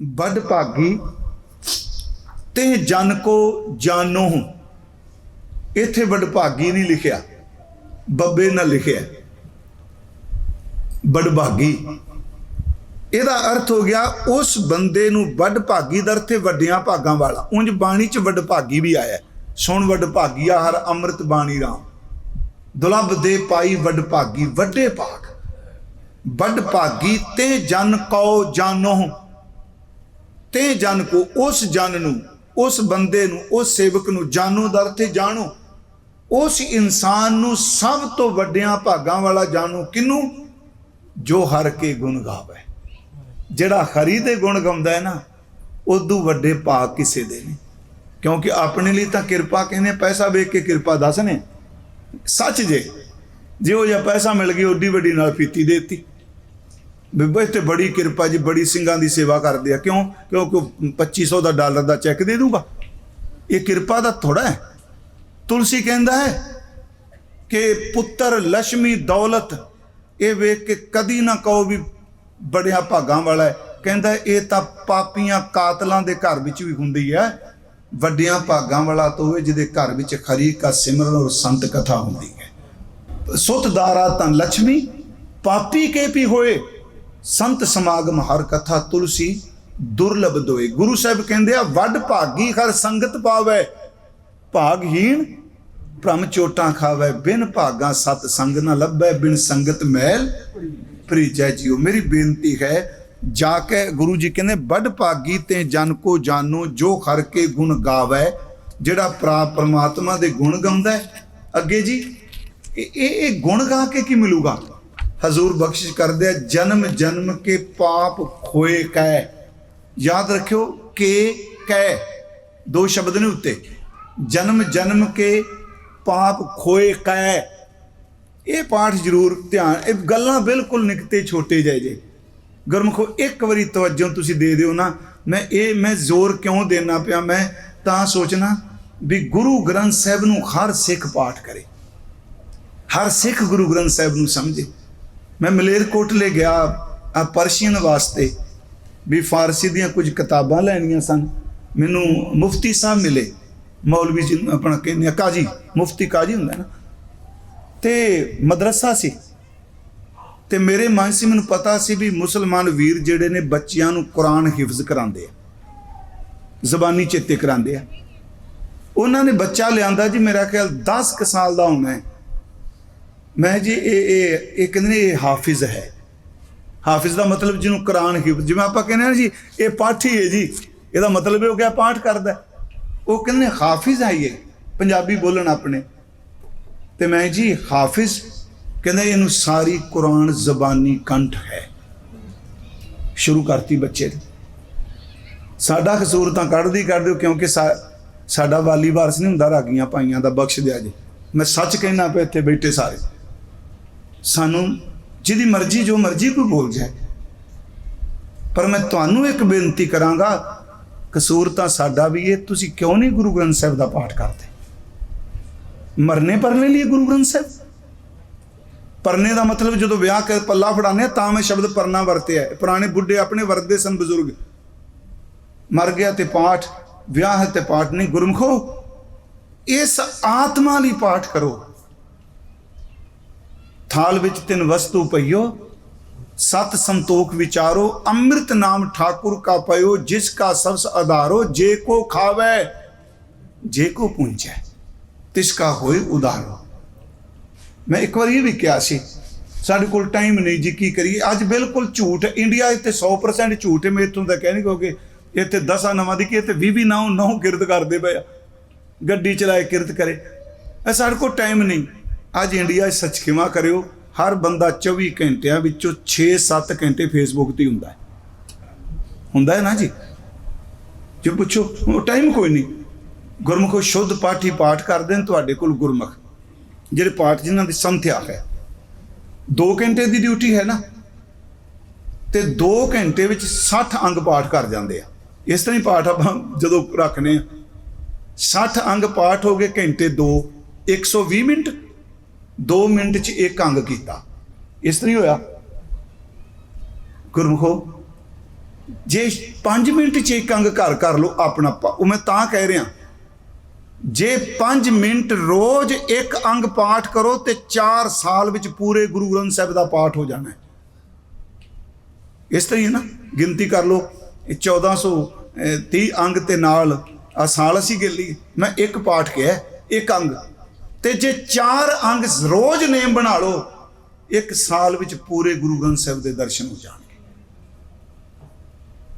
ਵੱਡ ਭਾਗੀ ਤੇ ਜਨ ਕੋ ਜਾਨੋ ਇੱਥੇ ਵੱਡ ਭਾਗੀ ਨਹੀਂ ਲਿਖਿਆ, ਬੱਬੇ ਨਾਲ ਲਿਖਿਆ। ਵੱਡ ਭਾਗੀ। ਇਹਦਾ ਅਰਥ ਹੋ ਗਿਆ, ਉਸ ਬੰਦੇ ਨੂੰ ਵੱਡ ਭਾਗੀ ਦਾ ਅਰਥ ਵੱਡਿਆਂ ਭਾਗਾਂ ਵਾਲਾ। ਉਂਝ ਬਾਣੀ ਚ ਵੱਡ ਭਾਗੀ ਵੀ ਆਇਆ। ਸੁਣ ਵੱਡ ਭਾਗੀਆ ਹਰ ਅੰਮ੍ਰਿਤ ਬਾਣੀ ਰਾਮ। ਦੁਲਬ ਦੇ ਪਾਈ ਵੱਡ ਭਾਗੀ, ਵੱਡੇ ਭਾਗ। ਵੱਡ ਭਾਗੀ ਤੇ ਜਨ ਕਉ ਜਾਨੋ ਤੇ ਜਨ ਕੋ ਉਸ ਜਨ ਨੂੰ, ਉਸ ਬੰਦੇ ਨੂੰ, ਉਸ ਸੇਵਕ ਨੂੰ ਜਾਨੋ ਦਰ ਤੇ ਜਾਣੋ। ਉਸ ਇਨਸਾਨ ਨੂੰ ਸਭ ਤੋਂ ਵੱਡਿਆਂ ਭਾਗਾਂ ਵਾਲਾ ਜਾਣੋ ਕਿਨੂੰ ਜੋ ਹਰ ਕੇ ਗੁਣ ਗਾਵੇ। ਜਿਹੜਾ ਹਰੀ ਦੇ ਗੁਣ ਗਾਉਂਦਾ ਹੈ ਨਾ ਉਦੋਂ ਵੱਡੇ ਭਾਗ ਕਿਸੇ ਦੇ ਨਹੀਂ। ਕਿਉਂਕਿ ਆਪਣੇ ਲਈ ਤਾਂ ਕਿਰਪਾ ਕਹਿੰਦੇ ਪੈਸਾ ਵੇਖ ਕੇ ਕਿਰਪਾ ਦੱਸਨੇ ਸੱਚ ਜੇ ਜੇ ਉਹ ਜਿਹਾ ਪੈਸਾ ਮਿਲ ਗਿਆ, ਓਡੀ ਵੱਡੀ ਨਾਲ ਪੀਤੀ ਦੇਤੀ। ਬਿਬਸ ਤੇ ਬੜੀ ਕਿਰਪਾ ਜੀ, ਬੜੀ ਸਿੰਘਾਂ ਦੀ ਸੇਵਾ ਕਰਦੇ ਆ। ਕਿਉਂ? ਕਿਉਂਕਿ 2500 ਦਾ ਡਾਲਰ ਦਾ ਚੈੱਕ ਦੇ ਦੂੰਗਾ। ਇਹ ਕਿਰਪਾ ਦਾ ਥੋੜਾ ਹੈ। ਤੁਲਸੀ ਕਹਿੰਦਾ ਹੈ ਕਿ ਪੁੱਤਰ ਲక్ష్ਮੀ ਦੌਲਤ, ਇਹ ਵੇਖ ਕੇ ਕਦੀ ਨਾ ਕਹੋ ਵੀ ਬੜਿਆ ਭਾਗਾਂ ਵਾਲਾ ਹੈ। ਕਹਿੰਦਾ, ਇਹ ਤਾਂ ਪਾਪੀਆਂ ਕਾਤਲਾਂ ਦੇ ਘਰ ਵਿੱਚ ਵੀ ਹੁੰਦੀ ਹੈ। ਵੱਡਿਆਂ ਭਾਗਾਂ ਵਾਲਾ ਤਾਂ ਉਹ ਜਿਹਦੇ ਘਰ ਵਿੱਚ ਖਰੀ ਕਾ ਸਿਮਰਨ ਔਰ ਸੰਤ ਕਥਾ ਹੁੰਦੀ ਹੈ। ਸੁਤਦਾਰਾ ਤਾਂ ਲక్ష్ਮੀ ਪਾਪੀ ਕੇ ਵੀ ਹੋਏ? ਸੰਤ ਸਮਾਗਮ ਹਰ ਕਥਾ ਤੁਲਸੀ ਦੁਰਲਭ ਦੋਏ। ਗੁਰੂ ਸਾਹਿਬ ਕਹਿੰਦੇ ਆ, ਵੱਡ ਭਾਗੀ ਹਰ ਸੰਗਤ ਪਾਵੇ, ਭਾਗਹੀਣ ਭ੍ਰਮ ਚੋਟਾਂ ਖਾਵੇ। ਬਿਨ ਭਾਗਾ ਸਤ ਸੰਗ ਨਾ ਲੱਭੈ, ਬਿਨ ਸੰਗਤ ਮਹਿਲ ਪ੍ਰੀਜੈ ਜੀਓ। ਮੇਰੀ ਬੇਨਤੀ ਹੈ, ਜਾ ਕੇ ਗੁਰੂ ਜੀ ਕਹਿੰਦੇ, ਵੱਡ ਭਾਗੀ ਤੇ ਜਨ ਕੋ ਜਾਨੋ, ਜੋ ਹਰ ਕੇ ਗੁਣ ਗਾਵੇ, ਜਿਹੜਾ ਪ੍ਰਾ ਪਰਮਾਤਮਾ ਦੇ ਗੁਣ ਗਾਉਂਦਾ ਅੱਗੇ ਜੀ ਇਹ ਇਹ ਗੁਣ ਗਾ ਕੇ ਕੀ ਮਿਲੂਗਾ? ਹਜ਼ੂਰ ਬਖਸ਼ਿਸ਼ ਕਰਦੇ ਆ, ਜਨਮ ਜਨਮ ਕੇ ਪਾਪ ਖੋਏ ਕੈ। ਯਾਦ ਰੱਖਿਓ ਕੇ ਕੈ, ਦੋ ਸ਼ਬਦ ਨੇ ਉੱਤੇ। ਜਨਮ ਜਨਮ ਕੇ ਪਾਪ ਖੋਏ ਕੈ। ਇਹ ਪਾਠ ਜ਼ਰੂਰ ਧਿਆਨ, ਇਹ ਗੱਲਾਂ ਬਿਲਕੁਲ ਨਿਕਤੇ ਛੋਟੇ ਜਿਹੇ ਜੇ। ਗੁਰਮਖੋ, ਇੱਕ ਵਾਰੀ ਤਵੱਜੋ ਤੁਸੀਂ ਦੇ ਦਿਓ ਨਾ। ਮੈਂ ਇਹ, ਮੈਂ ਜ਼ੋਰ ਕਿਉਂ ਦੇਣਾ ਪਿਆ? ਮੈਂ ਤਾਂ ਸੋਚਣਾ ਵੀ ਗੁਰੂ ਗ੍ਰੰਥ ਸਾਹਿਬ ਨੂੰ ਹਰ ਸਿੱਖ ਪਾਠ ਕਰੇ। ਹਰ ਸਿੱਖ ਗੁਰੂ ਗ੍ਰੰਥ ਸਾਹਿਬ ਨੂੰ ਸਮਝੇ। ਮੈਂ ਮਲੇਰਕੋਟਲੇ ਗਿਆ ਆ ਪਰਸ਼ੀਅਨ ਵਾਸਤੇ ਵੀ ਫਾਰਸੀ ਦੀਆਂ ਕੁਝ ਕਿਤਾਬਾਂ ਲੈਣੀਆਂ ਸਨ। ਮੈਨੂੰ ਮੁਫਤੀ ਸਾਹਿਬ ਮਿਲੇ। ਮੌਲਵੀ ਜੀ ਆਪਣਾ ਕਹਿੰਦੇ ਆ ਕਾਜੀ ਮੁਫਤੀ ਕਾਜੀ ਹੁੰਦਾ ਨਾ। ਤੇ ਮਦਰਸਾ ਸੀ। ਤੇ ਮੇਰੇ ਮਨ ਸੀ ਮੈਨੂੰ ਪਤਾ ਸੀ ਵੀ ਮੁਸਲਮਾਨ ਵੀਰ ਜਿਹੜੇ ਨੇ ਬੱਚਿਆਂ ਨੂੰ ਕੁਰਾਨ ਹਿਫਜ਼ ਕਰਾਉਂਦੇ ਆ। ਜ਼ਬਾਨੀ ਚੇਤੇ ਕਰਾਉਂਦੇ ਆ। ਉਹਨਾਂ ਨੇ ਬੱਚਾ ਲਿਆਂਦਾ ਜੀ, ਮੇਰਾ ਖਿਆਲ 10 ਕੁ ਸਾਲ ਦਾ ਹੋਣਾ ਹੈ। ਮੈਂ ਜੀ ਇਹ ਇਹ ਇਹ ਕਹਿੰਦੇ ਨੇ ਇਹ ਹਾਫਿਜ਼ ਹੈ। ਹਾਫਿਜ਼ ਦਾ ਮਤਲਬ ਜਿਹਨੂੰ ਕੁਰਾਨ ਹੀ ਜਿਵੇਂ ਆਪਾਂ ਕਹਿੰਦੇ ਹਾਂ ਜੀ, ਇਹ ਪਾਠੀ ਹੈ ਜੀ। ਇਹਦਾ ਮਤਲਬ ਇਹ ਹੋ ਗਿਆ ਪਾਠ ਕਰਦਾ। ਉਹ ਕਹਿੰਦੇ ਨੇ ਹਾਫਿਜ਼ ਹੈ ਇਹ। ਪੰਜਾਬੀ ਬੋਲਣ ਆਪਣੇ। ਤੇ ਮੈਂ ਜੀ ਹਾਫਿਜ਼ ਕਹਿੰਦੇ ਇਹਨੂੰ ਸਾਰੀ ਕੁਰਾਨ ਜ਼ਬਾਨੀ ਕੰਠ ਹੈ। ਸ਼ੁਰੂ ਕਰਤੀ ਬੱਚੇ ਦੀ। ਸਾਡਾ ਕਸੂਰ ਤਾਂ ਕੱਢਦੀ ਕਰ ਦਿਓ ਕਿਉਂਕਿ ਸਾ- ਸਾਡਾ ਵਾਲੀ ਵਾਰਸ ਨਹੀਂ ਹੁੰਦਾ ਰਾਗੀਆਂ ਪਾਈਆਂ ਦਾ ਬਖਸ਼ ਦਿਆ ਜੀ। ਮੈਂ ਸੱਚ ਕਹਿਣਾ ਪਿਆ ਇੱਥੇ ਬੈਠੇ ਸਾਰੇ। ਸਾਨੂੰ ਜਿਹਦੀ ਮਰਜ਼ੀ, ਜੋ ਮਰਜ਼ੀ ਕੋਈ ਬੋਲ ਜਾਏ। ਪਰ ਮੈਂ ਤੁਹਾਨੂੰ ਇੱਕ ਬੇਨਤੀ ਕਰਾਂਗਾ, ਕਸੂਰ ਤਾਂ ਸਾਡਾ ਵੀ ਹੈ ਤੁਸੀਂ ਕਿਉਂ ਨਹੀਂ ਗੁਰੂ ਗ੍ਰੰਥ ਸਾਹਿਬ ਦਾ ਪਾਠ ਕਰਦੇ? ਮਰਨੇ ਪਰਨੇ ਲਈ ਗੁਰੂ ਗ੍ਰੰਥ ਸਾਹਿਬ? ਪਰਨੇ ਦਾ ਮਤਲਬ ਜਦੋਂ ਵਿਆਹ ਕਰ ਪੱਲਾ ਫੜਾਉਂਦੇ ਆ, ਤਾਂ ਮੈਂ ਸ਼ਬਦ ਪਰਨਾ ਵਰਤਿਆ ਪੁਰਾਣੇ ਬੁੱਢੇ ਆਪਣੇ ਵਰਤਦੇ ਸਨ ਬਜ਼ੁਰਗ। ਮਰ ਗਿਆ ਤੇ ਪਾਠ, ਵਿਆਹ ਹੈ ਤੇ ਪਾਠ ਨਹੀਂ, ਗੁਰਮਖੋ, ਇਸ ਆਤਮਾ ਲਈ ਪਾਠ ਕਰੋ। ਥਾਲ ਵਿੱਚ ਤਿੰਨ ਵਸਤੂ ਪਈਓ, ਸਤ ਸੰਤੋਖ ਵਿਚਾਰੋ, ਅੰਮ੍ਰਿਤ ਨਾਮ ਠਾਕੁਰ ਕਾ ਪਇਓ, ਜਿਸ ਕਾ ਸਬਸ ਆਧਾਰੋ, ਜੇ ਕੋ ਖਾਵੇ, ਜੇ ਕੋ ਪੁੰਜੈ, ਤਿਸ ਕਾ ਹੋਏ ਉਧਾਰੋ। ਮੈਂ ਇੱਕ ਵਾਰ ਇਹ ਵੀ ਕਿਹਾ ਸੀ, ਸਾਡੇ ਕੋਲ ਟਾਈਮ ਨਹੀਂ ਜੀ, ਕੀ ਕਰੀਏ? ਅੱਜ ਬਿਲਕੁਲ ਝੂਠ ਇੰਡੀਆ ਇੱਥੇ 100% ਝੂਠ ਹੈ, ਮੈਂ ਇੱਥੋਂ ਤਾਂ ਕਹਿ ਨਹੀਂ ਕਹੋਗੇ। ਇੱਥੇ ਦਸਾਂ ਨਵਾਂ ਦੀ ਕੀ ਇੱਥੇ 20 20 ਨੌ ਨੌ ਕਿਰਤ ਕਰਦੇ ਪਏ ਆ। ਗੱਡੀ ਚਲਾਏ ਕਿਰਤ ਕਰੇ। ਇਹ ਸਾਡੇ ਕੋਲ ਟਾਈਮ ਨਹੀਂ। ਅੱਜ ਇੰਡੀਆ 'ਚ ਸੱਚ ਖਿਮਾ ਕਰਿਓ? ਹਰ ਬੰਦਾ 24 ਘੰਟਿਆਂ ਵਿੱਚੋਂ 6-7 ਘੰਟੇ ਫੇਸਬੁੱਕ ਤੇ ਹੁੰਦਾ ਹੈ। ਹੁੰਦਾ ਹੈ ਨਾ ਜੀ? ਜੇ ਪੁੱਛੋ, ਉਹ ਟਾਈਮ ਕੋਈ ਨਹੀਂ। ਗੁਰਮੁਖੋ ਸ਼ੁੱਧ ਪਾਠੀ ਪਾਠ ਕਰਦੇ ਨੇ, ਤੁਹਾਡੇ ਕੋਲ ਗੁਰਮੁਖ। ਜਿਹੜੇ ਪਾਠ ਜਿਨ੍ਹਾਂ ਦੀ ਸੰਥਿਆ ਹੈ। 2 ਘੰਟੇ ਦੀ ਡਿਊਟੀ ਹੈ ਨਾ? ਤੇ 2 ਘੰਟੇ ਵਿੱਚ 60 ਅੰਗ ਪਾਠ ਕਰ ਜਾਂਦੇ ਆ। ਇਸ ਤਰ੍ਹਾਂ ਹੀ ਪਾਠ ਆਪਾਂ ਜਦੋਂ ਰੱਖਨੇ ਆ। 60 ਅੰਗ ਪਾਠ ਹੋ ਗਏ ਘੰਟੇ 2 120 ਮਿੰਟ। 2 ਮਿੰਟ ਚ ਇੱਕ ਅੰਗ ਕੀਤਾ। ਇਸ ਤਰ੍ਹਾਂ ਹੀ ਹੋਇਆ। ਗੁਰਮੁਖੋ, ਜੇ 5 ਮਿੰਟ ਚ ਇੱਕ ਅੰਗ ਘਰ ਕਰ ਲਓ ਆਪਣਾ ਪਾ- ਉਹ ਮੈਂ ਤਾਂ ਕਹਿ ਰਿਹਾ। ਜੇ 5 ਮਿੰਟ ਰੋਜ਼ ਇੱਕ ਅੰਗ ਪਾਠ ਕਰੋ ਤੇ 4 ਸਾਲ ਵਿੱਚ ਪੂਰੇ ਗੁਰੂ ਗ੍ਰੰਥ ਸਾਹਿਬ ਦਾ ਪਾਠ ਹੋ ਜਾਣਾ ਇਸ ਤਰ੍ਹਾਂ ਹੀ ਹੈ ਨਾ। ਗਿਣਤੀ ਕਰ ਲਓ। ਇਹ 1430 ਅੰਗ ਤੇ ਨਾਲ ਆ ਸਾਲ ਅਸੀਂ ਗਿਣ ਲਈ ਮੈਂ ਇੱਕ ਪਾਠ ਕਿਹਾ, ਇੱਕ ਅੰਗ। ਤੇ ਜੇ ਚਾਰ ਅੰਗ ਰੋਜ਼ ਨੇਮ ਬਣਾ ਲਓ, ਇੱਕ ਸਾਲ ਵਿੱਚ ਪੂਰੇ ਗੁਰੂ ਗ੍ਰੰਥ ਸਾਹਿਬ ਦੇ ਦਰਸ਼ਨ ਹੋ ਜਾਣਗੇ।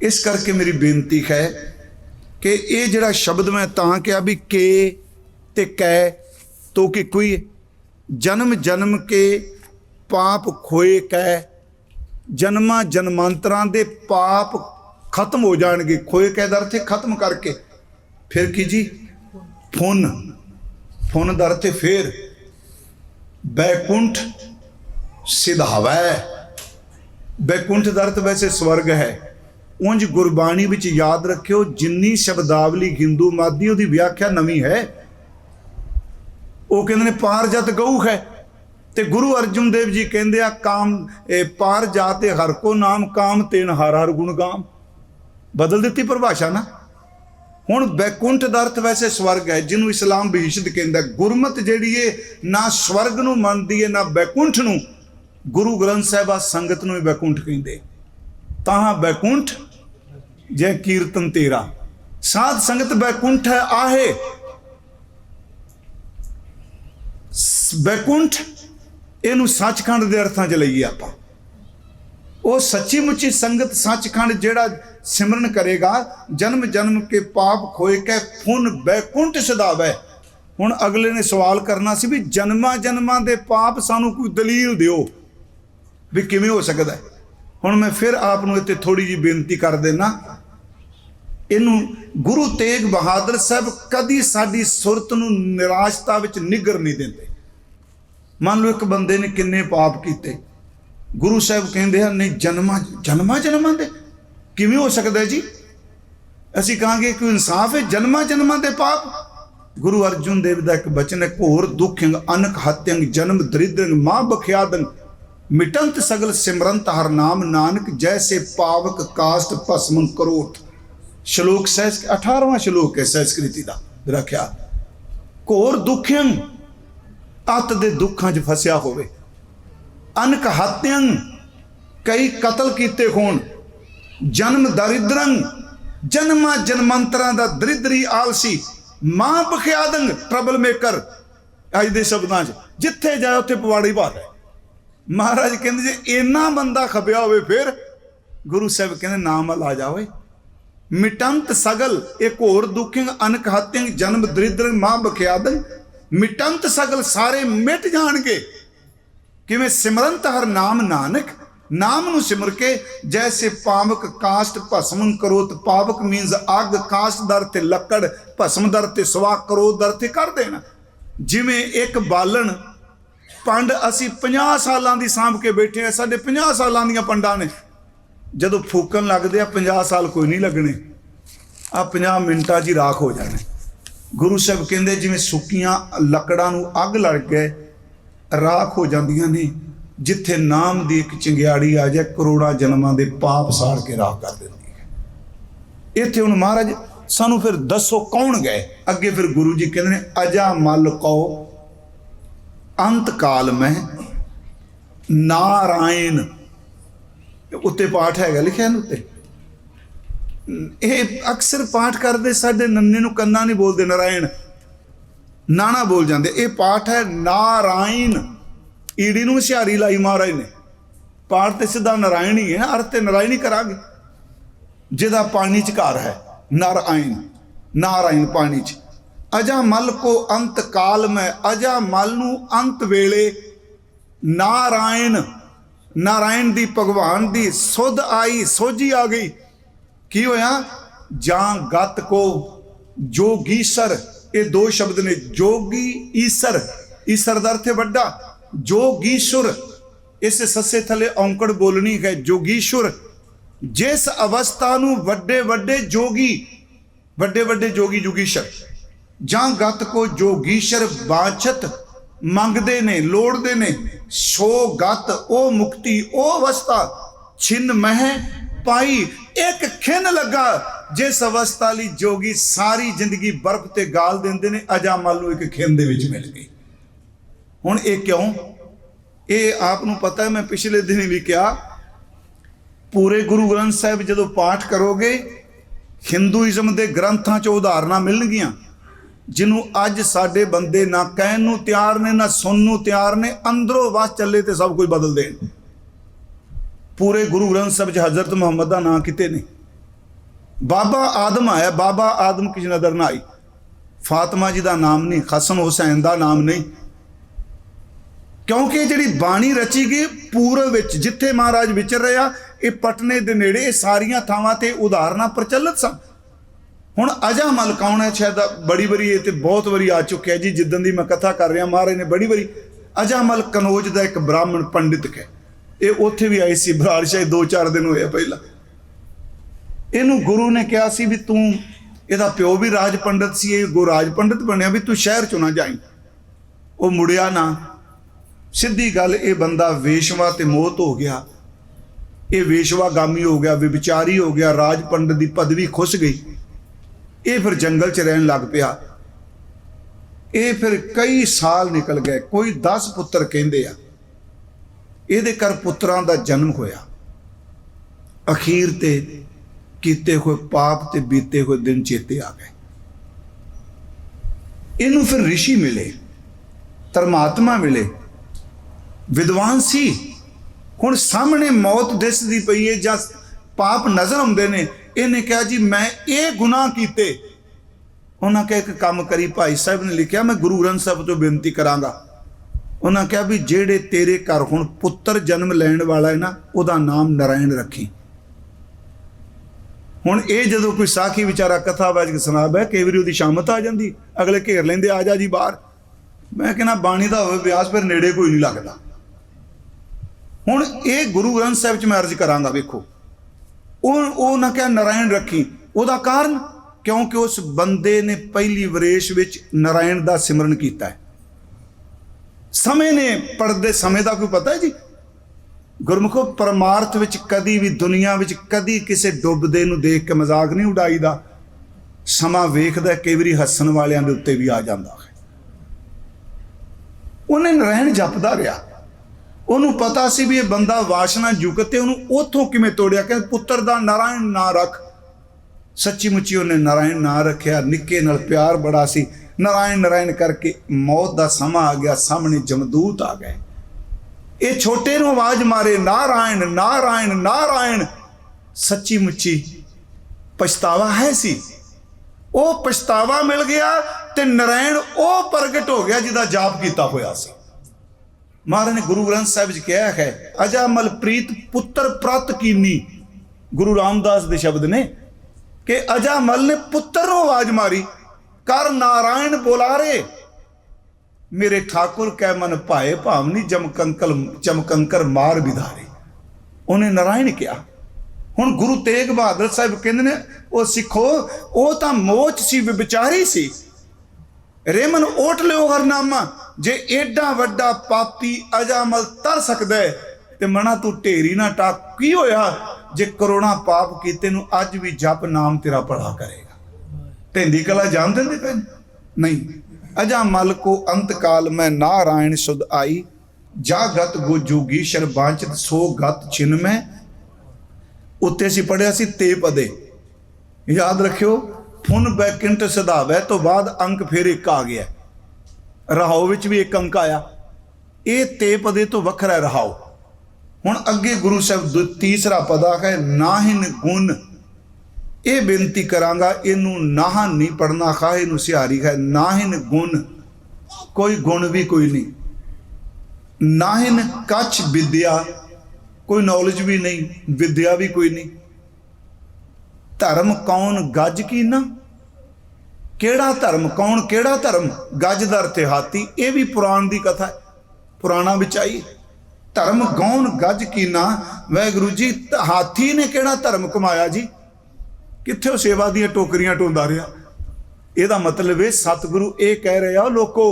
ਇਸ ਕਰਕੇ ਮੇਰੀ ਬੇਨਤੀ ਹੈ ਕਿ ਇਹ ਜਿਹੜਾ ਸ਼ਬਦ ਮੈਂ ਤਾਂ ਕਿਹਾ ਵੀ ਕੇ ਤੇ ਕੈ, ਤੋ ਕਿ ਕੋਈ ਜਨਮ ਜਨਮ ਕੇ ਪਾਪ ਖੋਏ ਕੈ, ਜਨਮਾਂ ਜਨਮਾਂਤਰਾਂ ਦੇ ਪਾਪ ਖਤਮ ਹੋ ਜਾਣਗੇ। ਖੋਏ ਕੈ ਦਾ ਅਰਥ ਖਤਮ ਕਰਕੇ। ਫਿਰ ਕੀ ਜੀ? ਫੁੰਨ। ਹੁਣ ਦਾ ਅਰਥ ਫੇਰ ਬੈਕੁੰਠ ਸਿਧਾਵੈ ਬੈਕੁੰਠ ਦਾ ਅਰਥ ਵੈਸੇ ਸਵਰਗ ਹੈ। ਉਂਝ ਗੁਰਬਾਣੀ ਵਿੱਚ ਯਾਦ ਰੱਖਿਓ, ਜਿੰਨੀ ਸ਼ਬਦਾਵਲੀ ਹਿੰਦੂ ਮਾਦੀ ਉਹਦੀ ਵਿਆਖਿਆ ਨਵੀਂ ਹੈ। ਉਹ ਕਹਿੰਦੇ ਨੇ ਪਾਰ ਜਤ ਗਊ ਹੈ। ਤੇ ਗੁਰੂ ਅਰਜਨ ਦੇਵ ਜੀ ਕਹਿੰਦੇ ਆ, ਕਾਮ, ਇਹ ਪਾਰ ਜਾਤੇ ਹਰ ਕੋ ਨਾਮ, ਕਾਮ ਤੇਨ ਹਰ ਹਰ ਗੁਣ ਗਾਮ। ਬਦਲ ਦਿੱਤੀ ਪਰਿਭਾਸ਼ਾ ਨਾ। ਹੁਣ ਬੈਕੁੰਠ ਦਾ ਅਰਥ ਵੈਸੇ ਸਵਰਗ ਹੈ, ਜਿਹਨੂੰ ਇਸਲਾਮ ਬਹਿਸ਼ਤ ਕਹਿੰਦਾ ਗੁਰਮਤ ਜਿਹੜੀ ਏ, ਨਾ ਸਵਰਗ ਨੂੰ ਮੰਨਦੀ ਏ, ਨਾ ਬੈਕੁੰਠ ਨੂੰ। ਗੁਰੂ ਗ੍ਰੰਥ ਸਾਹਿਬ ਆ ਸੰਗਤ ਨੂੰ ਹੀ ਬੈਕੁੰਠ ਕਹਿੰਦੇ। ਤਾਂ ਬੈਕੁੰਠ, ਜੈ ਕੀਰਤਨ ਤੇਰਾ। ਸਾਧ ਸੰਗਤ ਬੈਕੁੰਠ ਹੈ, ਆਹੇ। ਬੈਕੁੰਠ, ਇਹਨੂੰ ਸੱਚਖੰਡ ਦੇ ਅਰਥਾਂ 'ਚ ਲਈਏ ਆਪਾਂ। ਉਹ ਸੱਚੀ ਮੁੱਚੀ ਸੰਗਤ ਸੱਚਖੰਡ ਜਿਹੜਾ ਸਿਮਰਨ ਕਰੇਗਾ, ਜਨਮ ਜਨਮ ਕੇ ਪਾਪ ਖੋਏ ਕੇ ਫੁਨ ਬੈਕੁੰਠ ਸਦਾਵੇ। ਹੁਣ ਅਗਲੇ ਨੇ ਸਵਾਲ ਕਰਨਾ ਸੀ ਵੀ ਜਨਮਾਂ ਜਨਮਾਂ ਦੇ ਪਾਪ ਸਾਨੂੰ ਕੋਈ ਦਲੀਲ ਦਿਓ ਵੀ ਕਿਵੇਂ ਹੋ ਸਕਦਾ ਹੁਣ ਮੈਂ ਫਿਰ ਆਪ ਨੂੰ ਇੱਥੇ ਥੋੜੀ ਜੀ ਬੇਨਤੀ ਕਰ ਦੇਣਾ ਇਹਨੂੰ ਗੁਰੂ ਤੇਗ ਬਹਾਦਰ ਸਾਹਿਬ ਕਦੀ ਸਾਡੀ ਸੁਰਤ ਨੂੰ ਨਿਰਾਸ਼ਤਾ ਵਿੱਚ ਨਿਗਰ ਨਹੀਂ ਦਿੰਦੇ। ਮੰਨ ਲਓ ਇੱਕ ਬੰਦੇ ਨੇ ਕਿੰਨੇ ਪਾਪ ਕੀਤੇ। ਗੁਰੂ ਸਾਹਿਬ ਕਹਿੰਦੇ ਹਨ, ਨਹੀਂ, ਜਨਮਾਂ ਜਨਮਾਂ ਜਨਮਾਂ ਦੇ ਕਿਵੇਂ ਹੋ ਸਕਦਾ ਜੀ? ਅਸੀਂ ਕਹਾਂਗੇ ਕਿ ਇਨਸਾਫ ਹੈ, ਜਨਮਾਂ ਜਨਮਾਂ ਦੇ ਪਾਪ। ਗੁਰੂ ਅਰਜੁਨ ਦੇਵ ਦਾ ਇੱਕ ਬਚਨ ਹੈ, ਘੋਰ ਦੁਖਿੰਗ ਅਨਕ ਹਤਿਅੰਗ ਜਨਮ ਦਰਿਦਰੰਗ ਮਾਂ ਬਖਿਆਦੰਗ ਮਿਟੰਤ ਸਗਲ ਸਿਮਰੰਤ ਹਰ ਨਾਮ, ਨਾਨਕ ਜੈਸੇ ਪਾਵਕ ਕਾਸਟ ਭਸਮੰ ਕਰੋਟ ਸ਼ਲੋਕ ਸਹਿਸ 18ਵਾਂ ਸ਼ਲੋਕ ਹੈ ਸੰਸਕ੍ਰਿਤੀ ਦਾ ਰੱਖਿਆ ਘੋਰ ਦੁਖਿੰਗ ਅਤ ਦੇ ਦੁੱਖਾਂ 'ਚ ਫਸਿਆ ਹੋਵੇ। ਅਨਕ ਹਤਿਅੰ ਕਈ ਕਤਲ ਕੀਤੇ ਹੋਣ ਜਨਮ ਦਰਿਦਰੰ, ਜਨਮਾਂ ਜਨਮੰਤਰਾਂ ਦਾ ਦਰਿਦਰੀ ਆਲਸੀ, ਮਾਂ ਬਖਿਆਦੰਗ ਟਰਬਲ ਮੇਕਰ ਅੱਜ ਦੇ ਸ਼ਬਦਾਂ 'ਚ, ਜਿੱਥੇ ਜਾਏ ਉੱਥੇ ਪਵਾੜੀ ਬਾਤ ਹੈ। ਮਹਾਰਾਜ ਕਹਿੰਦੇ ਜੇ ਇੰਨਾ ਬੰਦਾ ਖਪਿਆ ਹੋਵੇ ਫਿਰ, ਗੁਰੂ ਸਾਹਿਬ ਕਹਿੰਦੇ ਨਾਮ ਆ ਜਾਵੇ। ਮਿਟੰਤ ਸਗਲ, ਇੱਕ ਹੋਰ ਦੁਖਿੰਗ ਅਨਕ ਹਤਿਅੰਗ ਜਨਮ ਦਰਿਦਰੰ, ਮਾਂ ਬਖਿਆਦੰਗ ਮਿਟੰਤ ਸਗਲ ਸਾਰੇ ਮਿਟ ਜਾਣਗੇ। ਕਿਵੇਂ ਸਿਮਰਨਤ ਹਰ ਨਾਮ ਨਾਨਕ, ਨਾਮ ਨੂੰ ਸਿਮਰ ਕੇ ਜੈਸੇ ਪਾਵਕ ਕਾਸਟ ਭਸਮਨ ਕਰੋਤ ਪਾਵਕ ਮੀਨਸ ਅੱਗ ਕਾਸਟ ਦਰ ਤੇ ਲੱਕੜ, ਭਸਮ ਦਰ ਤੇ ਸਵਾ ਕਰੋ, ਦਰ ਤੇ ਕਰ ਦੇਣਾ। ਜਿਵੇਂ ਇੱਕ ਬਾਲਣ, ਪੰਡ ਅਸੀਂ 50 ਸਾਲਾਂ ਦੀ ਸਾਂਭ ਕੇ ਬੈਠੇ ਆ ਸਾਡੇ 50 ਸਾਲਾਂ ਦੀਆਂ ਪੰਡਾਂ ਨੇ। ਜਦੋਂ ਫੂਕਣ ਲੱਗਦੇ ਆ 50 ਸਾਲ ਕੋਈ ਨਹੀਂ ਲੱਗਣੇ। ਆ 50 ਮਿੰਟਾਂ 'ਚ ਹੀ ਰਾਖ ਹੋ ਜਾਣੇ। ਗੁਰੂ ਸਾਹਿਬ ਕਹਿੰਦੇ ਜਿਵੇਂ ਸੁੱਕੀਆਂ ਲੱਕੜਾਂ ਨੂੰ ਅੱਗ ਲੜ ਗਏ ਰਾਖ ਹੋ ਜਾਂਦੀਆਂ ਨੇ, ਜਿੱਥੇ ਨਾਮ ਦੀ ਇੱਕ ਚਿੰਗਿਆੜੀ ਆ ਜਾਏ, ਕਰੋੜਾਂ ਜਨਮਾਂ ਦੇ ਪਾਪ ਸਾੜ ਕੇ ਰਾਖ ਕਰ ਦਿੰਦੀ ਹੈ। ਇੱਥੇ ਹੁਣ ਮਹਾਰਾਜ ਸਾਨੂੰ ਫਿਰ ਦੱਸੋ ਕੌਣ ਗਏ? ਅੱਗੇ ਫਿਰ ਗੁਰੂ ਜੀ ਕਹਿੰਦੇ ਨੇ, ਅਜਾ ਮਲ ਕਉ, ਅੰਤ ਕਾਲ ਮੈਂ, ਨਾਰਾਇਣ। ਉੱਤੇ ਪਾਠ ਹੈਗਾ ਲਿਖਿਆ ਇਹਨੂੰ ਉੱਤੇ। ਇਹ ਅਕਸਰ ਪਾਠ ਕਰਦੇ ਸਾਡੇ ਨੰਨੇ ਨੂੰ ਕੰਨਾਂ ਨਹੀਂ ਬੋਲਦੇ, ਨਾਰਾਇਣ। ਨਾਣਾ ਬੋਲ ਜਾਂਦੇ। ਇਹ ਪਾਠ ਹੈ ਨਾਰਾਇਣ। ਈੜੀ ਨੂੰ ਹੁਸ਼ਿਆਰੀ ਲਾਈ ਮਹਾਰਾਜ ਨੇ। ਪਾਠ ਤੇ ਸਿੱਧਾ ਨਾਰਾਇਣ ਹੀ ਹੈ। ਅਰਥ ਤੇ ਨਾਰਾਇਣ ਹੀ ਕਰਾਂਗੇ। ਜਿਹਦਾ ਪਾਣੀ ਚ ਘਰ ਹੈ, ਨਾਰਾਇਣ। ਨਾਰਾਇਣ ਪਾਣੀ ਚ। ਅਜਾ ਮਲ ਕੋ ਅੰਤ ਕਾਲ ਮੈਂ, ਅਜਾ ਮਲ ਨੂੰ ਅੰਤ ਵੇਲੇ ਨਾਰਾਇਣ। ਨਾਰਾਇਣ ਦੀ ਭਗਵਾਨ ਦੀ ਸੁਧ ਆਈ, ਸੋਝੀ ਆ ਗਈ। ਕੀ ਹੋਇਆ? ਜਾਂ ਗਤ ਕੋ ਜੋਗੀਸਰ ਇਹ ਦੋ ਸ਼ਬਦ ਨੇ, ਜੋਗੀ ਈਸਰ। ਈਸਰ ਦਾ ਅਰਥ ਹੈ ਵੱਡਾ। ਜੋਗੀਸ਼ੁਰ। ਇਸ ਸੱਸੇ ਥੱਲੇ ਔਂਕੜ ਬੋਲਣੀ ਹੈ, ਜੋਗੀਸ਼ੁਰ। ਜਿਸ ਅਵਸਥਾ ਨੂੰ ਵੱਡੇ ਵੱਡੇ ਜੋਗੀ, ਵੱਡੇ ਵੱਡੇ ਜੋਗੀ ਜੁਗੀਸ਼ਰ, ਜਾਂ ਗਤ ਕੋ ਜੋਗੀਸ਼ਰ ਬਾਛਤ ਮੰਗਦੇ ਨੇ, ਲੋੜਦੇ ਨੇ, ਸੋ ਗਤ ਉਹ ਮੁਕਤੀ, ਉਹ ਅਵਸਥਾ, ਛਿਨ ਮਹਿ ਪਾਈ, ਇੱਕ ਖਿੰਨ ਲੱਗਾ ਜਿਸ ਅਵਸਥਾ ਲਈ ਜੋਗੀ ਸਾਰੀ ਜ਼ਿੰਦਗੀ ਬਰਫ਼ ਤੇ ਗਾਲ ਦਿੰਦੇ ਨੇ, ਅਜਾ ਮਲ ਨੂੰ ਇੱਕ ਖਿੰਨ ਦੇ ਵਿੱਚ ਮਿਲ ਗਈ ਹੁਣ ਇਹ ਕਿਉਂ? ਇਹ ਆਪ ਨੂੰ ਪਤਾ ਹੈ, ਮੈਂ ਪਿਛਲੇ ਦਿਨ ਵੀ ਕਿਹਾ, ਪੂਰੇ ਗੁਰੂ ਗ੍ਰੰਥ ਸਾਹਿਬ ਜਦੋਂ ਪਾਠ ਕਰੋਗੇ ਹਿੰਦੂਇਜ਼ਮ ਦੇ ਗ੍ਰੰਥਾਂ 'ਚ ਉਦਾਹਰਨਾਂ ਮਿਲਣਗੀਆਂ ਜਿਹਨੂੰ ਅੱਜ ਸਾਡੇ ਬੰਦੇ ਨਾ ਕਹਿਣ ਨੂੰ ਤਿਆਰ ਨੇ, ਨਾ ਸੁਣਨ ਨੂੰ ਤਿਆਰ ਨੇ, ਅੰਦਰੋਂ ਵਸ ਚੱਲੇ ਤੇ ਸਭ ਕੁਝ ਬਦਲ ਦੇਣ। ਪੂਰੇ ਗੁਰੂ ਗ੍ਰੰਥ ਸਾਹਿਬ 'ਚ ਹਜ਼ਰਤ ਮੁਹੰਮਦ ਦਾ ਨਾਂ ਕਿਤੇ ਨਹੀਂ ਬਾਬਾ ਆਦਮ ਆਇਆ ਬਾਬਾ ਆਦਮ ਕਿਸ ਨਜ਼ਰ ਨਾ ਆਈ ਫਾਤਮਾ ਜੀ ਦਾ ਨਾਮ ਨਹੀਂ ਹਸਨ ਹੁਸੈਨ ਦਾ ਨਾਮ ਨਹੀਂ। ਕਿਉਂਕਿ ਜਿਹੜੀ ਬਾਣੀ ਰਚੀ ਗਈ ਪੂਰਬ ਵਿੱਚ, ਜਿੱਥੇ ਮਹਾਰਾਜ ਵਿਚਰ ਰਿਹਾ ਇਹ ਪਟਨੇ ਦੇ ਨੇੜੇ, ਇਹ ਸਾਰੀਆਂ ਥਾਵਾਂ ਤੇ ਉਦਾਹਰਨਾਂ ਪ੍ਰਚਲਿਤ ਸਨ। ਹੁਣ ਅਜਾ ਅਜਾਮਲ ਕੌਣ ਹੈ? ਸ਼ਾਇਦ ਬੜੀ ਬੜੀ ਇਹ ਤੇ ਬਹੁਤ ਵਾਰੀ ਆ ਚੁੱਕਿਆ ਜੀ ਜਿੱਦਨ ਦੀ ਮੈਂ ਕਥਾ ਕਰ ਰਿਹਾ, ਮਹਾਰਾਜ ਨੇ ਬੜੀ ਵਾਰੀ ਅਜਾਮਲ ਕਨੋਜ ਦਾ ਇੱਕ ਬ੍ਰਾਹਮਣ ਪੰਡਿਤ ਹੈ ਇਹ ਉੱਥੇ ਵੀ ਆਏ ਸੀ, ਬਰਾੜ ਸ਼ਾਇਦ 2-4 ਦਿਨ ਹੋਇਆ ਪਹਿਲਾਂ। ਇਹਨੂੰ ਗੁਰੂ ਨੇ ਕਿਹਾ ਸੀ ਵੀ ਤੂੰ ਇਹਦਾ ਪਿਓ ਵੀ ਰਾਜ ਪੰਡਿਤ ਸੀ, ਇਹ ਗੋ ਰਾਜ ਪੰਡਿਤ ਬਣਿਆ ਵੀ ਤੂੰ ਸ਼ਹਿਰ ਚੋਂ ਨਾ ਜਾਈ। ਉਹ ਮੁੜਿਆ ਨਾ। ਸਿੱਧੀ ਗੱਲ, ਇਹ ਬੰਦਾ ਵੇਸ਼ਵਾ ਤੇ ਮੋਹਤ ਹੋ ਗਿਆ। ਇਹ ਵੇਸ਼ਵਾਗਾਮੀ ਹੋ ਗਿਆ ਵਿਚਾਰੀ ਹੋ ਗਿਆ ਰਾਜ ਪੰਡਤ ਦੀ ਪਦਵੀ ਖੁੱਸ ਗਈ। ਇਹ ਫਿਰ ਜੰਗਲ 'ਚ ਰਹਿਣ ਲੱਗ ਪਿਆ। ਇਹ ਫਿਰ ਕਈ ਸਾਲ ਨਿਕਲ ਗਏ, ਕੋਈ 10 ਪੁੱਤਰ ਕਹਿੰਦੇ ਆ। ਇਹਦੇ ਘਰ ਪੁੱਤਰਾਂ ਦਾ ਜਨਮ ਹੋਇਆ। ਅਖੀਰ ਤੇ ਕੀਤੇ ਹੋਏ ਪਾਪ ਤੇ ਬੀਤੇ ਹੋਏ ਦਿਨ ਚੇਤੇ ਆ ਗਏ। ਇਹਨੂੰ ਫਿਰ ਰਿਸ਼ੀ ਮਿਲੇ, ਧਰਮਾਤਮਾ ਮਿਲੇ। ਵਿਦਵਾਨ ਸੀ। ਹੁਣ ਸਾਹਮਣੇ ਮੌਤ ਦਿਸਦੀ ਪਈ ਹੈ ਜਾਂ ਪਾਪ ਨਜ਼ਰ ਆਉਂਦੇ ਨੇ, ਇਹਨੇ ਕਿਹਾ, ਜੀ, ਮੈਂ ਇਹ ਗੁਨਾਹ ਕੀਤੇ। ਉਹਨਾਂ ਕਿਹਾ, ਇੱਕ ਕੰਮ ਕਰੀ ਭਾਈ ਸਾਹਿਬ ਨੇ ਲਿਖਿਆ, ਮੈਂ ਗੁਰੂ ਗ੍ਰੰਥ ਸਾਹਿਬ ਤੋਂ ਬੇਨਤੀ ਕਰਾਂਗਾ। ਉਹਨਾਂ ਕਿਹਾ ਵੀ ਜਿਹੜੇ ਤੇਰੇ ਘਰ ਹੁਣ ਪੁੱਤਰ ਜਨਮ ਲੈਣ ਵਾਲਾ ਹੈ ਨਾ, ਉਹਦਾ ਨਾਮ ਨਰਾਇਣ ਰੱਖੀ। ਹੁਣ ਇਹ ਜਦੋਂ ਕੋਈ ਸਾਖੀ ਵਿਚਾਰਾ ਕਥਾ ਵਾਜਕ ਸੁਣਾਵੇ, ਕਈ ਵਾਰੀ ਉਹਦੀ ਸ਼ਾਮਤ ਆ ਜਾਂਦੀ, ਅਗਲੇ ਘੇਰ ਲੈਂਦੇ, ਆ ਜਾ ਜੀ ਬਾਹਰ। ਮੈਂ ਕਹਿੰਦਾ, ਬਾਣੀ ਦਾ ਹੋਵੇ ਵਿਆਸ ਫਿਰ ਨੇੜੇ ਕੋਈ ਨਹੀਂ ਲੱਗਦਾ। ਹੁਣ ਇਹ ਗੁਰੂ ਗ੍ਰੰਥ ਸਾਹਿਬ ਚ ਮੈਂ ਅਰਜ਼ ਕਰਾਂਗਾ, ਵੇਖੋ। ਉਹ ਉਹ ਨਾ ਕਿਹਾ ਨਰਾਇਣ ਰੱਖੀ, ਉਹਦਾ ਕਾਰਨ? ਕਿਉਂਕਿ ਉਸ ਬੰਦੇ ਨੇ ਪਹਿਲੀ ਵਰੇਸ਼ ਵਿੱਚ ਨਰਾਇਣ ਦਾ ਸਿਮਰਨ ਕੀਤਾ ਹੈ। ਸਮੇਂ ਨੇ ਪੜਦੇ ਸਮੇਂ ਦਾ ਕੋਈ ਪਤਾ ਹੈ ਜੀ? ਗੁਰਮੁਖੋ ਪਰਮਾਰਥ ਵਿੱਚ ਕਦੀ ਵੀ ਦੁਨੀਆ ਵਿੱਚ ਕਦੀ ਕਿਸੇ ਡੁੱਬਦੇ ਨੂੰ ਦੇਖ ਕੇ ਮਜ਼ਾਕ ਨਹੀਂ ਉਡਾਈਦਾ। ਸਮਾਂ ਵੇਖਦਾ ਕਈ ਵਾਰੀ ਹੱਸਣ ਵਾਲਿਆਂ ਦੇ ਉੱਤੇ ਵੀ ਆ ਜਾਂਦਾ ਹੈ। ਉਹਨੇ ਨਰਾਇਣ ਜਪਦਾ ਰਿਹਾ। ਉਹਨੂੰ ਪਤਾ ਸੀ ਵੀ ਇਹ ਬੰਦਾ ਵਾਸ਼ਨਾ ਯੁਕਤ ਤੇ ਉਹਨੂੰ ਉਥੋਂ ਕਿਵੇਂ ਤੋੜਿਆ। ਕਿ ਪੁੱਤਰ ਦਾ ਨਾਰਾਇਣ ਨਾ ਰੱਖ। ਸੱਚੀ ਮੁੱਚੀ ਉਹਨੇ ਨਾਰਾਇਣ ਨਾ ਰੱਖਿਆ। ਨਿੱਕੇ ਨਾਲ ਪਿਆਰ ਬੜਾ ਸੀ। ਨਾਰਾਇਣ ਨਾਰਾਇਣ ਕਰਕੇ ਮੌਤ ਦਾ ਸਮਾਂ ਆ ਗਿਆ। ਸਾਹਮਣੇ ਜਮਦੂਤ ਆ ਗਏ। ਇਹ ਛੋਟੇ ਨੂੰ ਆਵਾਜ਼ ਮਾਰੇ, ਨਾਰਾਇਣ ਨਾਰਾਇਣ ਨਾਰਾਇਣ। ਸੱਚੀ ਮੁੱਚੀ ਪਛਤਾਵਾ ਹੈ ਸੀ। ਉਹ ਪਛਤਾਵਾ ਮਿਲ ਗਿਆ ਤੇ ਨਰਾਇਣ ਉਹ ਪ੍ਰਗਟ ਹੋ ਗਿਆ ਜਿਹਦਾ ਜਾਪ ਕੀਤਾ ਹੋਇਆ ਸੀ। ਮਹਾਰਾਜ ਨੇ ਗੁਰੂ ਗ੍ਰੰਥ ਸਾਹਿਬ ਵਿੱਚ ਕਿਹਾ ਹੈ, ਅਜਾ ਮਲਪ੍ਰੀਤ ਪੁੱਤਰ ਪ੍ਰਤ ਕੀਨੀ? ਗੁਰੂ ਰਾਮਦਾਸ ਦੇ ਸ਼ਬਦ ਨੇ ਕਿ ਅਜਾ ਅਜਾਮਲ ਨੇ ਪੁੱਤਰ ਨੂੰ ਆਵਾਜ਼ ਮਾਰੀ, ਕਰ ਨਾਰਾਇਣ ਬੁਲਾਰੇ। ਮੇਰੇ ਠਾਕੁਰ ਕੈ ਮਨ ਭਾਏ ਭਾਵਨੀ ਜਮਕੰਕਲ ਚਮਕੰਕਰ ਮਾਰ ਵਿਧਾਰੇ। ਉਹਨੇ ਨਾਰਾਇਣ ਕਿਹਾ, ਹੁਣ ਗੁਰੂ ਤੇਗ ਬਹਾਦਰ ਸਾਹਿਬ ਕਹਿੰਦੇ ਨੇ, ਉਹ ਸਿੱਖੋ, ਉਹ ਤਾਂ ਮੋਚ ਸੀ ਵਿਚਾਰੀ ਸੀ। ਰੇਮਨ ਓਟ ਲਿਓ ਹਰਨਾਮਾ ਜੇ ਏਡਾ ਵੱਡਾ ਪਾਪੀ ਅਜਾਮਲ ਤਰ ਸਕਦਾ ਤੇ ਮਨਾ ਤੂੰ ਢੇਰੀ ਨਾ ਟਾਕ। ਕੀ ਹੋਇਆ? ਜੇ ਕਰੋਨਾ ਪਾਪ ਕੀਤੇ ਨੂੰ ਅੱਜ ਵੀ ਜਪ ਨਾਮ ਤੇਰਾ ਪੜਾ ਕਰੇਗਾ। ਢੇਂਦੀ ਕਲਾ ਜਾਣ ਦਿੰਦੇ ਪਏ ਨੇ? ਨਹੀਂ। ਅਜਾਮਲ ਕੋ ਅੰਤ ਕਾਲ ਮੈਂ ਨਾਰਾਇਣ ਸੁਧ ਆਈ। ਜਾਗਤ ਗੋ ਜੋਗੀ ਸ਼ਰਬਾਂਚਤ ਸੋ ਗਤ ਛਿਨ ਮੈਂ। ਉੱਤੇ ਅਸੀਂ ਪੜਿਆ ਸੀ ਤੇ ਪਦੇ। ਯਾਦ ਰੱਖਿਓ, ਫੁਨ ਬੈਕਿੰਟ ਸਦਾਵੈ ਤੋਂ ਬਾਅਦ ਅੰਕ ਫਿਰ ਇੱਕ ਆ ਗਿਆ। ਰਹਾਉ ਵਿੱਚ ਵੀ ਇੱਕ ਅੰਕ ਆਇਆ। ਇਹ ਤੇ ਪਦੇ ਤੋਂ ਵੱਖਰਾ ਰਹਾਉ ਹੁਣ ਅੱਗੇ ਗੁਰੂ ਸਾਹਿਬ ਦੂ- ਤੀਸਰਾ ਪਦਾ ਹੈ, ਨਾਹਿਨ ਗੁਣ ਇਹ ਬੇਨਤੀ ਕਰਾਂਗਾ, ਇਹਨੂੰ ਨਾਹ ਨਹੀਂ ਪੜਨਾ ਖਾਏ ਨੂੰ ਸਿਹਾਰੀ ਹੈ ਨਾਹਿਨ ਗੁਣ, ਕੋਈ ਗੁਣ ਵੀ ਕੋਈ ਨਹੀਂ। ਨਾਹਿਨ ਕੱਚ ਵਿਦਿਆ, ਕੋਈ ਨੌਲੇਜ ਵੀ ਨਹੀਂ, ਵਿਦਿਆ ਵੀ ਕੋਈ ਨਹੀਂ। ਧਰਮ ਕੌਣ ਗੱਜ ਕੀ ਨਾ? ਕਿਹੜਾ ਧਰਮ ਕੌਣ, ਕਿਹੜਾ ਧਰਮ? ਗੱਜ ਦਰ ਤੇ ਹੈ ਹਾਥੀ, ਇਹ ਵੀ ਪੁਰਾਣ ਦੀ ਕਥਾ ਹੈ। ਪੁਰਾਣਾ ਵਿੱਚ ਆਈ ਧਰਮ ਕੌਣ ਗੱਜ ਕੀਨਾ ਵਾਹਿਗੁਰੂ ਜੀ ਹਾਥੀ ਨੇ ਕਿਹੜਾ ਧਰਮ ਕਮਾਇਆ ਜੀ? ਕਿੱਥੇ ਉਹ ਸੇਵਾ ਦੀਆਂ ਟੋਕਰੀਆਂ ਢੋਂਦਾ ਰਿਹਾ? ਇਹਦਾ ਮਤਲਬ ਹੈ ਸਤਿਗੁਰੂ ਇਹ ਕਹਿ ਰਿਹਾ ਲੋਕੋ,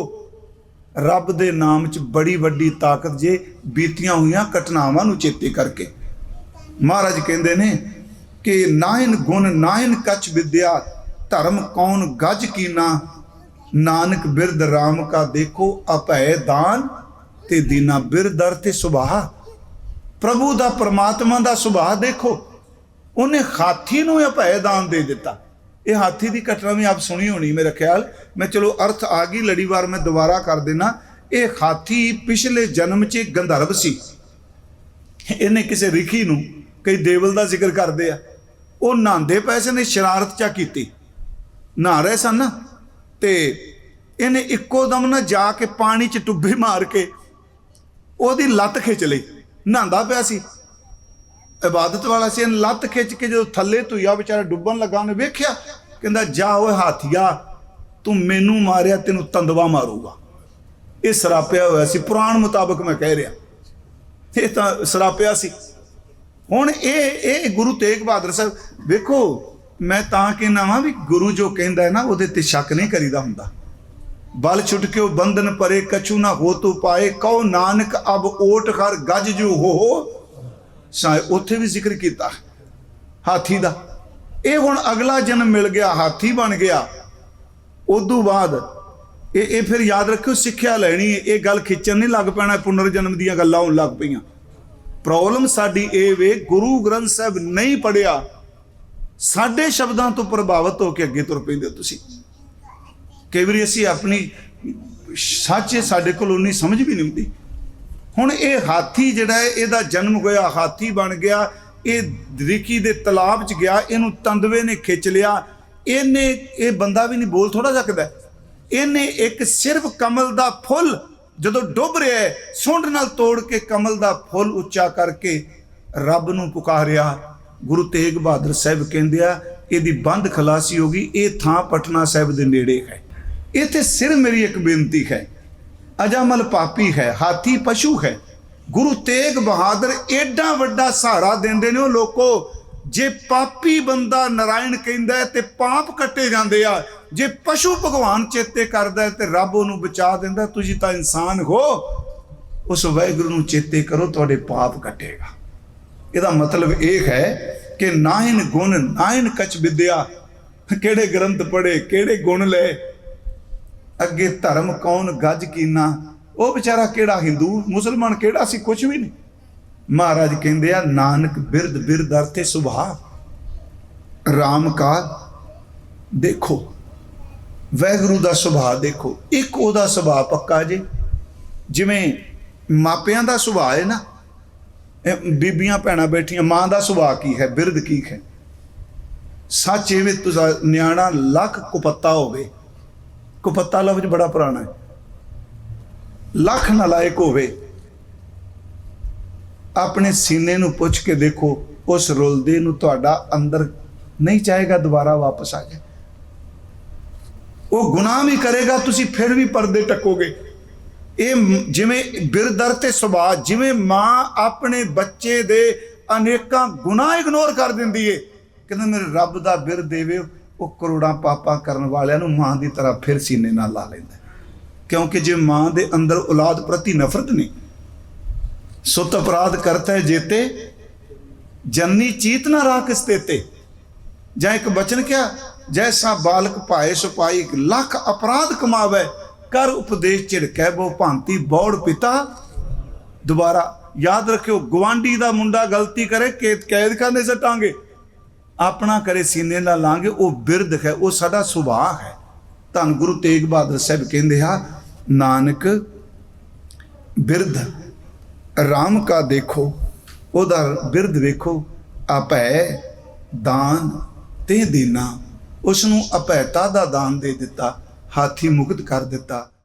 ਰੱਬ ਦੇ ਨਾਮ 'ਚ ਬੜੀ ਵੱਡੀ ਤਾਕਤ ਜੇ ਬੀਤੀਆਂ ਹੋਈਆਂ ਘਟਨਾਵਾਂ ਨੂੰ ਚੇਤੇ ਕਰਕੇ। ਮਹਾਰਾਜ ਕਹਿੰਦੇ ਨੇ ਕਿ ਨਾਇਨ ਗੁਣ ਨਾਇਨ ਕਛ ਵਿਦਿਆ, ਧਰਮ ਕੌਣ ਗੱਜ ਕੀਨਾ? ਨਾਨਕ ਬਿਰਧ RAM ਕਾ ਦੇਖੋ, ਅਭੈ ਦਾਨ ਤੇ ਦੀਨਾ ਬਿਰਦਰ ਤੇ ਸੁਭਾਅ। ਪ੍ਰਭੂ ਦਾ ਪ੍ਰਮਾਤਮਾ ਦਾ ਸੁਭਾਅ ਦੇਖੋ ਉਹਨੇ ਹਾਥੀ ਨੂੰ ਅਭੈ ਦਾਨ ਦੇ ਦਿੱਤਾ। ਇਹ ਹਾਥੀ ਦੀ ਘਟਨਾ ਵੀ ਆਪ ਸੁਣੀ ਹੋਣੀ ਮੇਰਾ ਖਿਆਲ। ਮੈਂ ਚਲੋ ਅਰਥ ਆ ਗਈ, ਲੜੀ ਵਾਰ ਮੈਂ ਦੁਬਾਰਾ ਕਰ ਦੇਣਾ ਇਹ ਹਾਥੀ ਪਿਛਲੇ ਜਨਮ 'ਚ ਗੰਧਰਵ ਸੀ। ਇਹਨੇ ਕਿਸੇ ਰਿਖੀ ਨੂੰ ਕਈ ਦੇਵਲ ਦਾ ਜ਼ਿਕਰ ਕਰਦੇ ਆ। ਉਹ ਨਹਾਉਂਦੇ ਪੈਸੇ ਨੇ ਸ਼ਰਾਰਤ ਚਾ ਕੀਤੀ। ਨਹਾ ਰਹੇ ਸਨ ਨਾ, ਤੇ ਇਹਨੇ ਇੱਕੋ ਦਮ ਨਾ ਜਾ ਕੇ ਪਾਣੀ 'ਚ ਟੁੱਬੇ ਮਾਰ ਕੇ ਉਹਦੀ ਲੱਤ ਖਿੱਚ ਲਈ। ਨਹਾਉਂਦਾ ਪਿਆ ਸੀ। ਇਬਾਦਤ ਵਾਲਾ ਸੀ, ਇਹਨੇ ਲੱਤ ਖਿੱਚ ਕੇ ਜਦੋਂ ਥੱਲੇ ਧੁਈਆ ਵਿਚਾਰਾ ਡੁੱਬਣ ਲੱਗਾ, ਉਹਨੇ ਵੇਖਿਆ, ਕਹਿੰਦਾ, ਜਾ ਓਏ ਹਾਥੀਆ, ਤੂੰ ਮੈਨੂੰ ਮਾਰਿਆ, ਤੈਨੂੰ ਤੰਦਵਾ ਮਾਰੂਗਾ। ਇਹ ਸਰਾਪਿਆ ਹੋਇਆ ਸੀ, ਪੁਰਾਣ ਮੁਤਾਬਕ ਮੈਂ ਕਹਿ ਰਿਹਾ। ਇਹ ਤਾਂ ਸਰਾਪਿਆ ਸੀ। ਹੁਣ ਇਹ ਇਹ ਗੁਰੂ ਤੇਗ ਬਹਾਦਰ ਸਾਹਿਬ, ਵੇਖੋ, ਮੈਂ ਤਾਂ ਕਹਿੰਦਾ ਵਾਂ ਵੀ ਗੁਰੂ ਜੋ ਕਹਿੰਦਾ ਹੈ ਨਾ, ਉਹਦੇ ਤੇ ਸ਼ੱਕ ਨਹੀਂ ਕਰੀਦਾ ਹੁੰਦਾ। ਬਲ ਛੁਟ ਕੇ ਉਹ ਬੰਧਨ ਪਰੇ, ਕਛੂ ਨਾ ਹੋ ਤੋ ਪਾਏ ਕਉ ਨਾਨਕ, ਅਬ ਓਟ ਖਰ ਗੱਜ ਜੂ ਹੋ। ਸ਼ਾਇਦ ਉੱਥੇ ਵੀ ਜ਼ਿਕਰ ਕੀਤਾ, ਹਾਥੀ ਦਾ। ਇਹ ਹੁਣ ਅਗਲਾ ਜਨਮ ਮਿਲ ਗਿਆ, ਹਾਥੀ ਬਣ ਗਿਆ। ਉਦੋਂ ਬਾਅਦ ਇਹ ਇਹ ਫਿਰ ਯਾਦ ਰੱਖਿਓ, ਸਿੱਖਿਆ ਲੈਣੀ ਹੈ ਇਹ ਗੱਲ ਖਿੱਚਣ ਨਹੀਂ ਲੱਗ ਪੈਣਾ ਪੁਨਰ ਜਨਮ ਦੀਆਂ ਗੱਲਾਂ ਹੋਣ ਲੱਗ ਪਈਆਂ। ਪ੍ਰੋਬਲਮ ਸਾਡੀ ਇਹ ਵੇ, ਗੁਰੂ ਗ੍ਰੰਥ ਸਾਹਿਬ ਨਹੀਂ ਪੜਿਆ ਸਾਡੇ ਸ਼ਬਦਾਂ ਤੋਂ ਪ੍ਰਭਾਵਿਤ ਹੋ ਕੇ ਅੱਗੇ ਤੁਰ ਪੈਂਦੇ ਹੋ ਤੁਸੀਂ। ਕਈ ਵਾਰੀ ਅਸੀਂ ਆਪਣੀ, ਸੱਚ ਸਾਡੇ ਕੋਲ ਉਨੀ ਸਮਝ ਵੀ ਨਹੀਂ ਹੁੰਦੀ। ਹੁਣ ਇਹ ਹਾਥੀ ਜਿਹੜਾ ਹੈ, ਇਹਦਾ ਜਨਮ ਹੋਇਆ, ਹਾਥੀ ਬਣ ਗਿਆ, ਇਹ ਰਿਕੀ ਦੇ ਤਲਾਬ 'ਚ ਗਿਆ, ਇਹਨੂੰ ਤੰਦਵੇ ਨੇ ਖਿੱਚ ਲਿਆ। ਇਹਨੇ, ਇਹ ਬੰਦਾ ਵੀ ਨਹੀਂ ਬੋਲ ਥੋੜਾ ਸਕਦਾ। ਇਹਨੇ ਇੱਕ ਸਿਰਫ ਕਮਲ ਦਾ ਫੁੱਲ ਜਦੋਂ ਡੁੱਬ ਰਿਹਾ ਹੈ, ਸੁੰਡ ਨਾਲ ਤੋੜ ਕੇ ਕਮਲ ਦਾ ਫੁੱਲ ਉੱਚਾ ਕਰਕੇ ਰੱਬ ਨੂੰ ਪੁਕਾਰਿਆ। ਗੁਰੂ ਤੇਗ ਬਹਾਦਰ ਸਾਹਿਬ ਕਹਿੰਦੇ ਆ, ਇਹਦੀ ਬੰਦ ਖਲਾਸੀ ਹੋ ਗਈ, ਇਹ ਥਾਂ ਪਟਨਾ ਸਾਹਿਬ ਦੇ ਨੇੜੇ ਹੈ। ਇੱਥੇ ਸਿਰ ਮੇਰੀ ਇੱਕ ਬੇਨਤੀ ਹੈ ਅਜਮਲ ਪਾਪੀ ਹੈ, ਹਾਥੀ ਪਸ਼ੂ ਹੈ। ਗੁਰੂ ਤੇਗ ਬਹਾਦਰ ਐਡਾ ਵੱਡਾ ਸਹਾਰਾ ਦਿੰਦੇ ਨੇ ਉਹ ਲੋਕੋ। ਜੇ ਪਾਪੀ ਬੰਦਾ ਨਾਰਾਇਣ ਕਹਿੰਦਾ ਤੇ ਪਾਪ ਕੱਟੇ ਜਾਂਦੇ ਆ। ਜੇ ਪਸ਼ੂ ਭਗਵਾਨ ਚੇਤੇ ਕਰਦਾ ਤੇ ਰੱਬ ਉਹਨੂੰ ਬਚਾ ਦਿੰਦਾ ਤੁਸੀਂ ਤਾਂ ਇਨਸਾਨ ਹੋ। ਉਸ ਵਾਹਿਗੁਰੂ ਨੂੰ ਚੇਤੇ ਕਰੋ, ਤੁਹਾਡੇ ਪਾਪ ਕੱਟੇਗਾ। ਇਹਦਾ ਮਤਲਬ ਇਹ ਹੈ ਕਿ ਨਾਇਨ ਗੁਣ ਨਾਇਨ ਕਛ ਵਿਦਿਆ। ਕਿਹੜੇ ਗ੍ਰੰਥ ਪੜ੍ਹੇ, ਕਿਹੜੇ ਗੁਣ ਲਏ ਅੱਗੇ ਧਰਮ ਕੌਣ ਗੱਜ ਕੀਨਾ? ਉਹ ਵਿਚਾਰਾ ਕਿਹੜਾ ਹਿੰਦੂ? ਮੁਸਲਮਾਨ ਕਿਹੜਾ ਸੀ? ਕੁਝ ਵੀ ਨਹੀਂ। ਮਹਾਰਾਜ ਕਹਿੰਦੇ ਆ, ਨਾਨਕ ਬਿਰਧ ਬਿਰਧ ਅਰਥੇ ਸੁਭਾਅ। ਰਾਮ ਕਾ ਦੇਖੋ। ਵੈਗੁਰੂ ਦਾ ਸੁਭਾਅ ਦੇਖੋ। ਇੱਕ ਉਹਦਾ ਸੁਭਾਅ ਪੱਕਾ ਜੇ। ਜਿਵੇਂ ਮਾਪਿਆਂ ਦਾ ਸੁਭਾਅ ਹੈ ਨਾ। ਬੀਬੀਆਂ ਭੈਣਾਂ ਬੈਠੀਆਂ, ਮਾਂ ਦਾ ਸੁਭਾਅ ਕੀ ਹੈ? ਬਿਰਧ ਕੀ ਹੈ? ਸੱਚ ਇਹ ਵੀ ਤੁਸੀਂ ਨਿਆਣਾ ਲੱਖ ਕੁਪੱਤਾ ਹੋਵੇ। ਕੁਪੱਤਾ ਲਫ਼ਜ਼ ਬੜਾ ਪੁਰਾਣਾ ਹੈ। ਲੱਖ ਨਲਾਇਕ ਹੋਵੇ। ਆਪਣੇ ਸੀਨੇ ਨੂੰ ਪੁੱਛ ਕੇ ਦੇਖੋ, ਉਸ ਰੁਲਦੇ ਨੂੰ ਤੁਹਾਡਾ ਅੰਦਰ ਨਹੀਂ ਚਾਹੇਗਾ, ਦੁਬਾਰਾ ਵਾਪਸ ਆ ਜਾਏ। ਉਹ ਗੁਨਾਹ ਵੀ ਕਰੇਗਾ, ਤੁਸੀਂ ਫਿਰ ਵੀ ਪਰਦੇ ਟੱਕੋਗੇ। ਇਹ ਮ- ਜਿਵੇਂ ਬਿਰਦਰ ਤੇ ਸੁਭਾਅ, ਜਿਵੇਂ ਮਾਂ ਆਪਣੇ ਬੱਚੇ ਦੇ ਅਨੇਕਾਂ ਗੁਨਾਹ ਇਗਨੋਰ ਕਰ ਦਿੰਦੀ ਏ। ਕਹਿੰਦਾ, ਮੇਰੇ ਰੱਬ ਦਾ ਬਿਰ ਦੇਵੇ ਉਹ ਕਰੋੜਾਂ ਪਾਪਾਂ ਕਰਨ ਵਾਲਿਆਂ ਨੂੰ ਮਾਂ ਦੀ ਤਰ੍ਹਾਂ ਫਿਰ ਸੀਨੇ ਨਾਲ ਲਾ ਲੈਂਦਾ ਕਿਉਂਕਿ ਜੇ ਮਾਂ ਦੇ ਅੰਦਰ ਔਲਾਦ ਪ੍ਰਤੀ ਨਫ਼ਰਤ ਨਹੀਂ, ਸੁਤ ਅਪਰਾਧ ਕਰਤਾ ਹੈ ਜੇਤੇ ਜਨਨੀ ਚੀਤ ਨਾ ਰਾਖਸ ਤੇਤੇ ਜਾਂ ਇੱਕ ਬਚਨ ਕਿਹਾ, ਜੈਸਾ ਬਾਲਕ ਭਾਏ ਸੁਪਾਈ ਲੱਖ ਅਪਰਾਧ ਕਮਾਵੇ, ਕਰ ਉਪਦੇਸ਼ ਝਿੜਕੈ ਬੋ ਭਾਂਤੀ ਬੌੜ ਪਿਤਾ। ਦੁਬਾਰਾ ਯਾਦ ਰੱਖਿਓ ਗਵਾਂਡੀ ਦਾ ਮੁੰਡਾ ਗਲਤੀ ਕਰੇ, ਕੈਦ ਕੈਦਖਾਨੇ ਸਟਾਂਗੇ। ਆਪਣਾ ਕਰੇ ਸੀਨੇ ਨਾਲ ਲਾਂਗੇ ਉਹ ਬਿਰਧ ਹੈ, ਉਹ ਸਾਡਾ ਸੁਭਾਅ ਹੈ। ਧੰਨ ਗੁਰੂ ਤੇਗ ਬਹਾਦਰ ਸਾਹਿਬ ਕਹਿੰਦੇ ਆ, ਨਾਨਕ ਬਿਰਧ, ਰਾਮ ਕਾ ਦੇਖੋ, ਉਹਦਾ ਬਿਰਧ ਵੇਖੋ, ਆਪੈ ਦਾਨ ਤੇ ਦੇਨਾ। ਉਸ ਨੂੰ ਅਪੈਤਾ ਦਾ ਦਾਨ ਦੇ ਦਿੱਤਾ, ਹਾਥੀ ਮੁਕਤ ਕਰ ਦਿੱਤਾ।